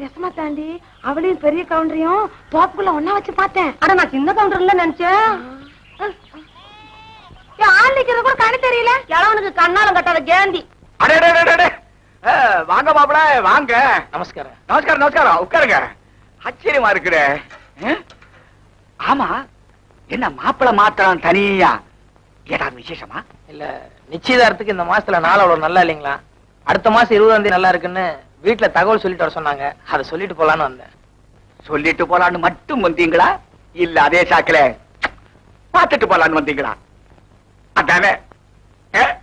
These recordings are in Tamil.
நெசமா தாண்டி அவளையும் பெரிய கவுண்டரையும் தோப்புக்குள்ள ஒன்னா வச்சு பார்த்தேன். அட நான் சின்ன கவுண்டர்ல நினைச்சேன். ஆள் நிக்கிறது கூட கண்ணு தெரியல. கிழவனுக்கு கண்ணாலம் கட்டாத கேந்தி. வாங்க மாப்பிள வாங்க. நமஸ்காரம். நமஸ்காரம் நமஸ்காரம். உட்காருங்க. ஆச்சரியமா இருக்குடே? ஆமா. என்ன மாப்பிள மாத்திரம் தனியா? ஏதாவது விசேஷமா? இல்ல நிச்சயதார்த்தத்துக்கு இந்த மாசத்துல நாள் அவ்வளவு நல்லா இல்லைங்களா? அடுத்த மாசம் இருபதாம் தேதி நல்லா இருக்குன்னு வீட்டுல தகவல் சொல்லிட்டு வர சொன்னாங்க. அதை சொல்லிட்டு போலான்னு வந்தேன். சொல்லிட்டு போலான்னு மட்டும் வந்தீங்களா? இல்ல அதே சாக்குல பார்த்துட்டு போலான்னு வந்தீங்களா? அதானே? ஆ?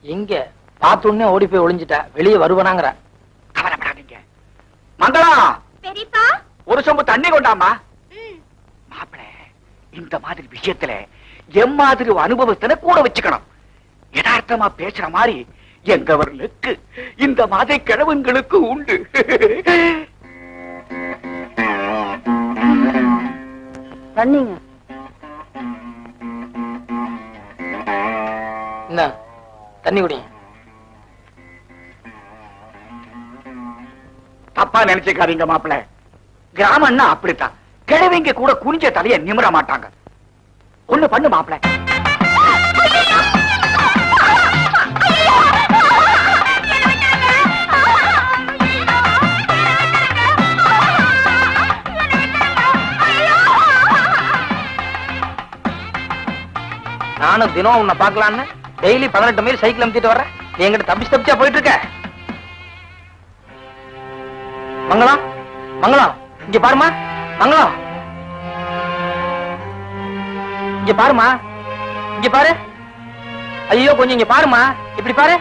எங்க பார்த்த உடனே ஓடி போய் ஒளிஞ்சிட்டா. வெளியே வருவனாங்கிற. கவலைப்படாதீங்க. பெரியப்பா? ஒரு சொம்பு தண்ணி கொண்டாமா மாப்பிள இந்த மாதிரி விஷயத்துல எம் மாதிரி ஒரு அனுபவத்தின கூட வச்சுக்கணும். யதார்த்தமா பேசுற மாதிரி எங்கவர்களுக்கு இந்த மாதிரி கிழவங்களுக்கு உண்டு. தண்ணிங்க என்ன? தண்ணி குடிங்க தப்பா நினைச்சுக்காதீங்க மாப்பிள. கிராமம்னா அப்படித்தான். கிழவிங்க கூட குனிஞ்ச தலைய நிமிர மாட்டாங்க. ஒண்ணு பண்ணு மாப்பிள. நானும் தினம் உன்னை பார்க்கலான்னு டெய்லி பதினெட்டு மைல் சைக்கிள் அமுத்திட்டு வர்றேன். நீ எங்கிட்ட தப்பிச்சு தப்பிச்சா போயிட்டு இருக்க மங்களம் மங்களம் இங்க பாருமா மங்களம். இங்க பாருமா இங்க பாரு. ஐயோ கொஞ்சம் இங்க பாருமா இப்படி பாரு.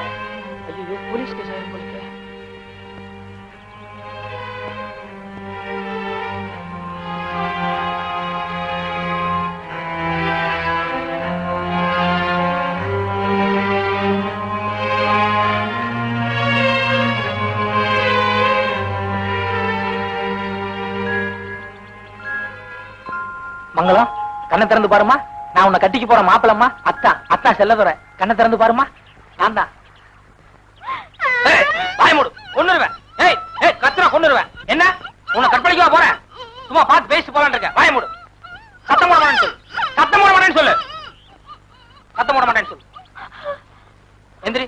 ஐயோ போலீஸ் ஸ்டேஷன் மங்களம். கண்ணை திறந்து பாருமா நான் உன்னை கட்டிக்கு போற மாப்பிளம்மா. அத்தா அத்தா செல்லதுரை கண்ணை திறந்து பாருமா நான் தான். ஏய், வாய் மூடு. கொண்டுருவேன் ஏய் ஏய் கத்துறா கொன்னுருவேன். என்ன? உன்னை கற்பழிக்கவா போறேன் சும்மா பார்த்து பேசி போலான் இருக்க வாய் மூடு. சத்தம் போட மாட்டேன்னு சொல்லு. சத்தம் போட மாட்டேன்னு சொல்லு. சத்தம் போட மாட்டேன்னு சொல்லு. எந்திரி.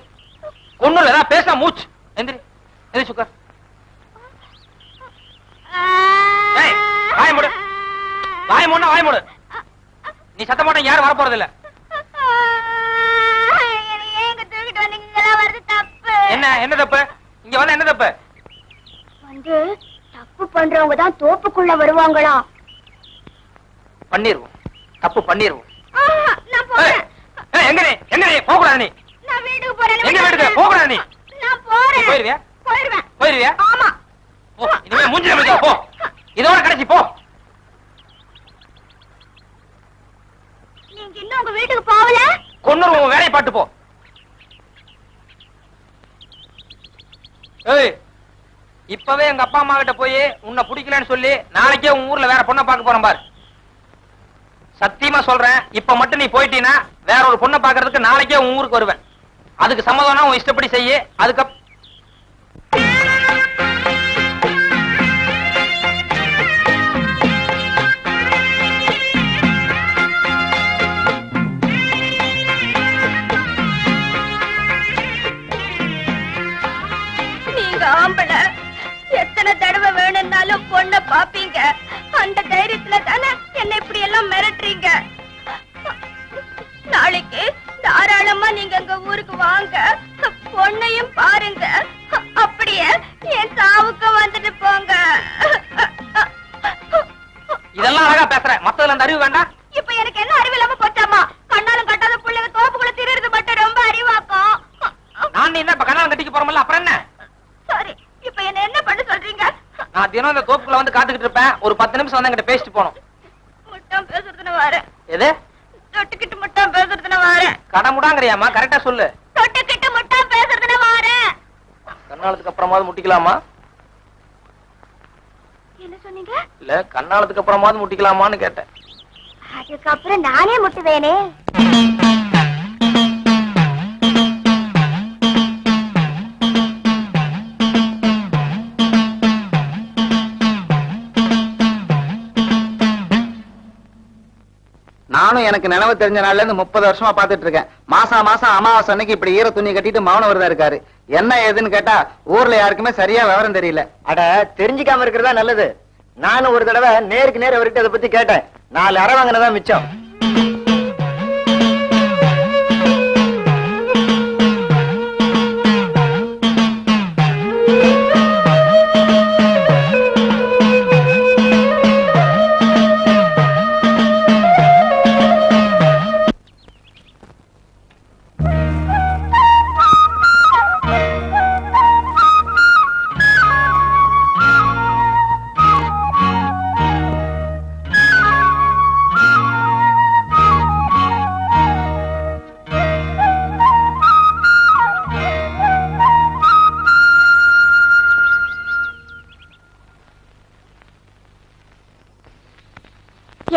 கொண்டு ஏதாவது பேசினா மூச்சு. எந்திரி. எந்திரி சுக்கர் ஏய் வாய் மூடு வாய் மூடுனா வாய் மூடு. நீ சத்தம் போட்டா யாரும் வர போறது இல்ல என்ன என்ன தப்பு? இங்க வந்து என்ன தப்பு? வந்து தப்பு பண்றவங்க தான் தோப்புக்குள்ள வருவாங்களா? பண்ணிருவோம். தப்பு பண்ணிருவோம். எங்க எங்க போக கூடாது நீ. நான் வீட்டுக்கு போறேன். எங்க வீட்டுக்கு? போக கூடாது நீ. போயிருவியா? போயிருவேன். போயிருவியா? ஆமா. இனிமே மூஞ்சில போ. இதோட கடைசி போ. இன்னும் உங்க வீட்டுக்கு போகல? கொன்னு உன் வேலையை பாட்டு போ. ஏய் இப்பவே எங்க அப்பா அம்மா கிட்ட போய் உன்னை பிடிக்கலன்னு சொல்லி நாளைக்கே உன் ஊர்ல வேற பொண்ணை பார்க்க போறேன் பாரு. சத்தியமா சொல்றேன் இப்ப மட்டும் நீ போயிட்டீன்னா வேற ஒரு பொண்ணை பாக்குறதுக்கு நாளைக்கே உன் ஊருக்கு வருவேன். அதுக்கு சம்மதம்னா உன் இஷ்டப்படி செய்ய அதுக்கப்புறம் வாங்க. பொண்ணையும் பாருங்க. அப்படியே என் சாவுக்கு வந்துட்டு போங்க. இதெல்லாம் அழகா பேசுற. மத்ததுல அந்த அறிவு வேண்டாம். இப்ப எனக்கு என்ன அறிவு இல்லாம போச்சாமா? கண்ணாலும் கட்டாத பிள்ளைங்க தோப்புக்குள்ள திரிறது மட்டும் ரொம்ப அறிவாக்கும். நான் என்ன இப்ப கண்ணாலம் கட்டிக்க போறோம்ல அப்புறம் என்ன? சரி இப்ப என்ன என்ன பண்ண சொல்றீங்க? நான் தினம் இந்த தோப்புக்குள்ள வந்து காத்துக்கிட்டு இருப்பேன். ஒரு பத்து நிமிஷம் வந்து என்கிட்ட பேசிட்டு போகணும். முட்டம் பேசுறதுன்னு வரேன். எது? தொட்டுக்கிட்டு முட்டம் பேசுறதுன்னு வரேன். கடமுடாங்கறியாமா கரெக்டா சொல்லு. கண்ணாலத்துக்கு அப்புறமாவது முட்டிக்கலாமா? என்ன சொன்னீங்க? இல்ல கண்ணாலத்துக்கு அப்புறமாவது முட்டிக்கலாமான்னு கேட்டேன். அதுக்கப்புறம் நானே முட்டுவேனே. நானும் எனக்கு நினைவு தெரிஞ்ச நாள்ல இருந்து முப்பது வருஷமா பாத்துட்டு இருக்கேன். மாசா மாசம் அமாவாசை அன்னைக்கு இப்படி ஈர துணி கட்டிட்டு மௌன வருதா இருக்காரு. என்ன ஏதுன்னு கேட்டா ஊர்ல யாருக்குமே சரியா விவரம் தெரியல. அட தெரிஞ்சுக்காம இருக்கிறதா நல்லது. நானும் ஒரு தடவை நேருக்கு நேர் அவர்கிட்ட அதை பத்தி கேட்டேன். நாலு அரை வாங்கினதா மிச்சம்.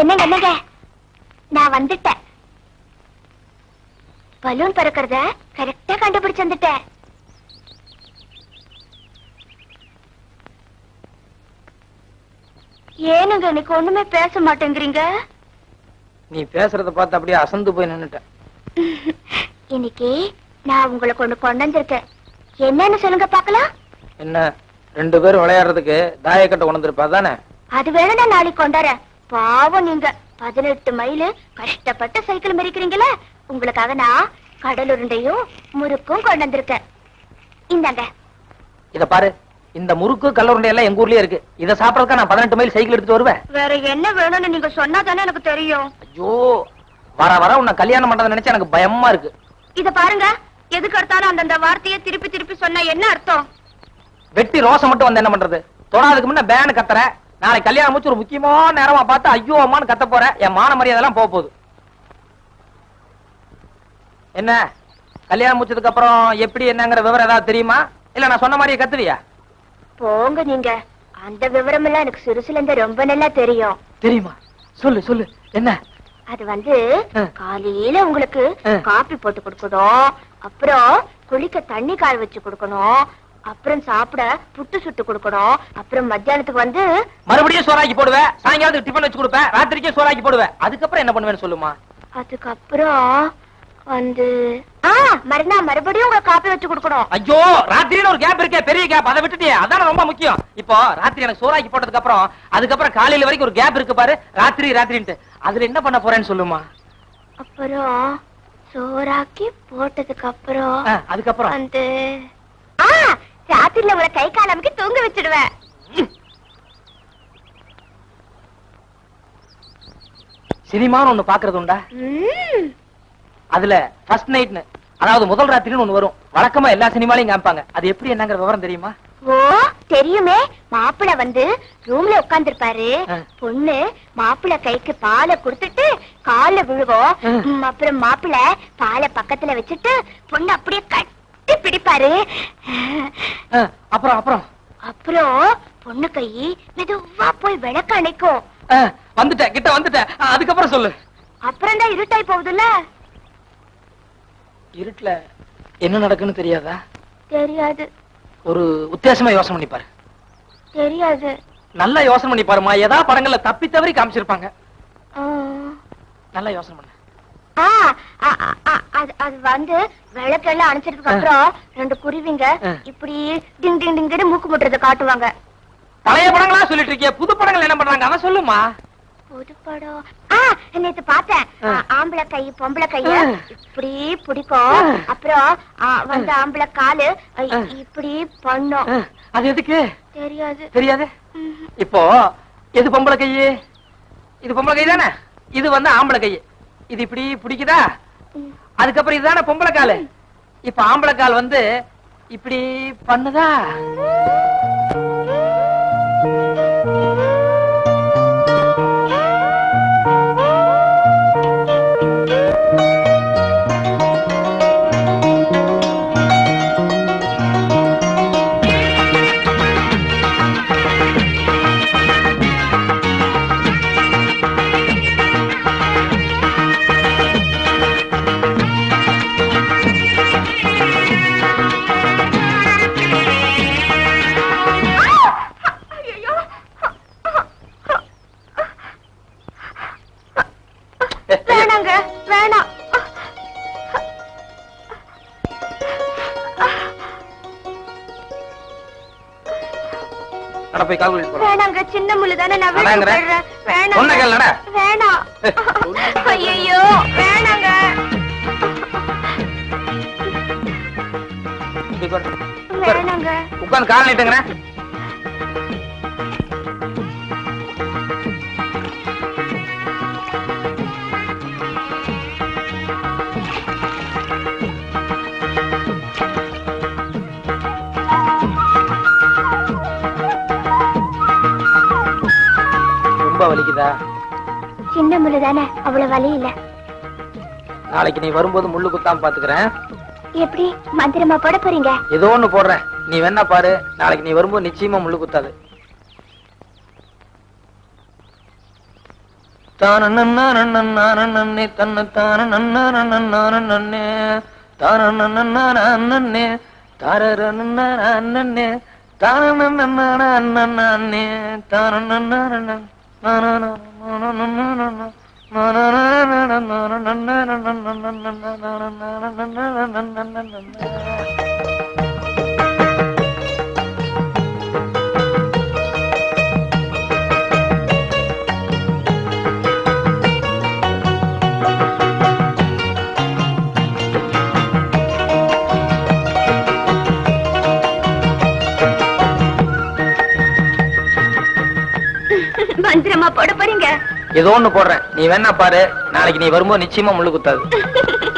என்னங்க என்னங்க? நான் வந்துட்டேன். பலூன் பறக்கிறத கரெக்டா கண்டுபிடிச்சு வந்துட்டேன். ஏனுங்க இன்னைக்கு ஒண்ணுமே பேச மாட்டேங்கிறீங்க? நீ பேசுறத பார்த்து அப்படியே அசந்து போய் நின்னுட்டேன். இன்னைக்கு நான் உங்களுக்கு ஒண்ணு கொண்டு வந்திருக்கேன். என்னன்னு சொல்லுங்க பாக்கலாம் என்ன ரெண்டு பேரும் விளையாடுறதுக்கு தாயக்கட்டை கொண்டு வந்திருப்பா தானே அது வேணா நான் நாளைக்கு கொண்டாரேன். பாவம் நீங்க. பதினெட்டு மைல் கஷ்டப்பட்டு சைக்கிள் மெரிக்கிறீங்களே உங்களுக்காக நான் கடல் உருண்டையும் முறுக்கும் கொண்டு வந்திருக்கேன். இந்தாங்க. இத பாரு. இந்த முறுக்கு கல்லூரண்டை எல்லாம் எங்க ஊர்லயே இருக்கு. இத சாப்பிடறதுக்கு நான் பதினெட்டு மைல் சைக்கிள் எடுத்துட்டு வருவேன்? வேற என்ன வேணும்னு நீங்க சொன்னா தானே எனக்கு தெரியும். ஐயோ வர வர உன்னை கல்யாணம் பண்றதை நினைச்சா எனக்கு பயமா இருக்கு. இத பாருங்க. எதுக்கு எடுத்தாலும் அந்தந்த வார்த்தையை திருப்பி திருப்பி சொன்னா என்ன அர்த்தம்? வெட்டி ரோசம் மட்டும் வந்து என்ன பண்றது? தொடாதுக்கு முன்ன பேனு கத்துற நாளைக்கு கல்யாணம் முடிச்சு ஒரு முக்கியமான நேரமா பார்த்து ஐயோ அம்மான்னு கத்த போற என் மான மரியாதை எல்லாம் போக போகுது. என்ன? கல்யாணம் முடிச்சதுக்கு அப்புறம் எப்படி என்னங்கிற விவரம் ஏதாவது தெரியுமா? இல்ல நான் சொன்ன மாதிரியே கத்துவியா? போங்க நீங்க. அந்த விவரம் எல்லாம் எனக்கு சிறுசுல இருந்து ரொம்ப நல்லா தெரியும். தெரியுமா? சொல்லு சொல்லு. என்ன? அது வந்து. காலையில உங்களுக்கு. காபி போட்டு கொடுக்கணும். அப்புறம் குளிக்க தண்ணி காய வச்சு கொடுக்கணும். அப்புறம் சாப்பிட புட்டு சுட்டு கொடுக்கணும். அப்புறம் மத்தியானத்துக்கு வந்து மறுபடியும் சோறாக்கி போடுவேன் சாயங்காலத்துக்கு டிஃபன் வச்சு கொடுப்பேன் ராத்திரிக்கே சோறாக்கி போடுவேன் அதுக்கப்புறம் என்ன பண்ணுவேன்னு சொல்லுமா? அதுக்கப்புறம் வந்து ஆ மறுநாள் மறுபடியும் உங்களுக்கு காப்பி வச்சு கொடுக்கணும். ஐயோ ராத்திரின்னு ஒரு கேப் இருக்கே. பெரிய கேப் அதை விட்டுட்டியே. அதான ரொம்ப முக்கியம். இப்போ ராத்திரி எனக்கு சோறாக்கி போட்டதுக்கு அப்புறம் அதுக்கப்புறம் காலையில வரைக்கும் ஒரு கேப் இருக்கு பாரு. ராத்திரி ராத்திரின்ட்டு. அதுல என்ன பண்ண போறேன்னு சொல்லுமா? அப்புறம் சோறாக்கி போட்டதுக்கு அப்புறம் அதுக்கப்புறம்? வந்து ஆ ராத்திரில உங்களை கை காலமுக்கு தூங்க வச்சிடுவேன். சினிமான்னு ஒண்ணு பாக்குறது உண்டா. அதுல ஃபர்ஸ்ட் நைட்னு அதாவது முதல் ராத்திரின்னு ஒண்ணு வரும். வழக்கமா எல்லா சினிமாலையும் காமிப்பாங்க. அது எப்படி என்னங்கிற விவரம் தெரியுமா? ஓ தெரியுமே. மாப்பிள வந்து ரூம்ல உட்கார்ந்திருப்பாரு. ஆ. பொண்ணு மாப்பிள கைக்கு பாலை கொடுத்துட்டு கால்ல விழுகும் ஆ. ம், அப்புறம் மாப்பிள பாலை பக்கத்துல வச்சுட்டு பொண்ணு அப்படியே கட்டி பிடிப்பாரு. அப்புறம் அப்புறம். அப்புறம் பொண்ணு கை மெதுவா போய் விளக்க அணைக்கும். வந்துட்டேன் கிட்ட வந்துட்டேன். அதுக்கப்புறம் சொல்லு. அப்புறம் தான் இருட்டாய் போகுதுல்ல? இருட்டுல என்ன நடக்குன்னு தெரியாதா? தெரியாது. ஒரு உத்தேசமா யோசனை பண்ணி பாரு தெரியாது. நல்லா யோசனை பண்ணி பாருமா ஏதா படங்கள்ல தப்பி தவறி காமிச்சிருப்பாங்க. நல்லா யோசனை பண்ணு. அது வந்து விளக்கெல்லாம் அணைச்சதுக்கு அப்புறம் ரெண்டு குருவிங்க. இப்படி டிங் டிங் டிங்னு மூக்கு முட்டுறத காட்டுவாங்க. பழைய படங்களா சொல்லிட்டு இருக்கிய? புது படங்கள் என்ன பண்றாங்க? சொல்லுமா? புது படம். ஆ நேத்து பார்த்தேன். ஆம்பளை கை பொம்பளை கைய. இப்படி பிடிக்கும். அப்புறம் வந்து ஆம்பளை காலு. இப்படி பண்ணும். அது எதுக்கு? தெரியாது. தெரியாது. இப்போ எது பொம்பளை கை இது பொம்பளை கை தானே இது வந்து ஆம்பளை கை இது இப்படி பிடிக்குதா? அதுக்கப்புறம் இதுதான பொம்பளை இப்ப ஆம்பளை கால் வந்து இப்படி பண்ணுதா? போய் கால் போறோம் வேணாங்க சின்ன முள்ளு தானே நான்? விட்டுடுறேன். சொன்ன வேணாம் கேளுடா. வேணாம் ஐயோ வேணாங்க. வேணாங்க உட்கார்ந்து கால் நீட்டுங்கிறேன் வலிக்குதா சின்ன முள்ளு தானே அவ்வளவு வலி இல்ல நாளைக்கு நீ வரும்போது முள்ளு குத்தாம பாத்துக்கிறேன். எப்படி மந்திரமா போட போறீங்க? ஏதோ ஒண்ணு போடுறேன். நீ வேணா பாரு நாளைக்கு நீ வரும்போது நிச்சயமா முள்ளு குத்தாது. தான தன்ன தான நன்னா தான நன்னா நன்னே தான நன்னா நன்னே தான நன்னா மந்திரமா போட போறீங்க? ஏதோ ஒண்ணு போடுறேன். நீ வேணா பாரு. நாளைக்கு நீ வரும்போது நிச்சயமா முள்ளு குத்தாது.